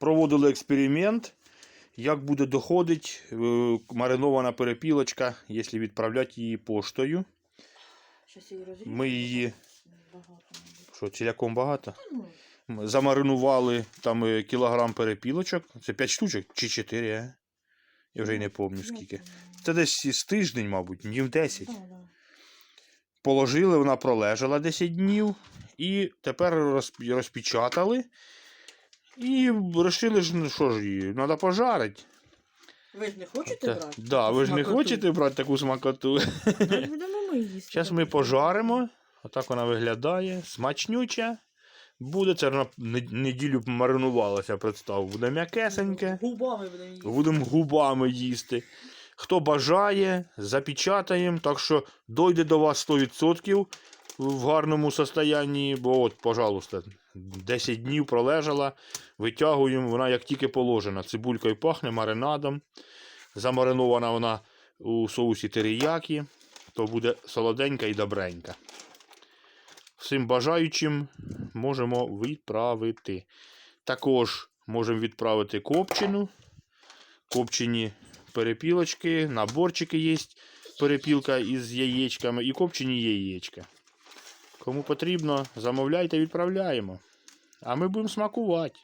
проводили експеримент, як буде доходити е, маринована перепілочка, якщо відправляти її поштою. Ми її, що ціляком багато, Ну, замаринували там е, кілограм перепілочок. Це 5 штучок чи 4, а? Я вже й не пам'ятаю скільки. Це десь із тиждень, мабуть, днів 10. Да, да. Положили, вона пролежала 10 днів. І тепер розпечатали. І вирішили, ж, ну, що ж її, треба пожарити. Ви ж не хочете брати? Да, ви ж не Смакоту? хочете брати таку смакоту. Будемо ми їсти. Зараз ми пожаримо. Отак вона виглядає. Смачнюча. Буде це вона не- неділю маринувалася, представ. Буде м'якесеньке. Губами будемо їсти. Будемо губами їсти. Хто бажає, запечатаємо. Так що дойде до вас 100% в гарному состоянні. Бо от, пожалуйста, 10 днів пролежала. Витягуємо, вона як тільки положена. Цибулькою пахне маринадом. Замаринована вона у соусі теріякі, то буде солоденька і добренька. Всім бажаючим можемо відправити. Також можемо відправити копчину. Копчені перепілочки, наборчики є. Перепілка із яєчками і копчені яєчка. Кому потрібно, замовляйте, відправляємо. А ми будемо смакувати.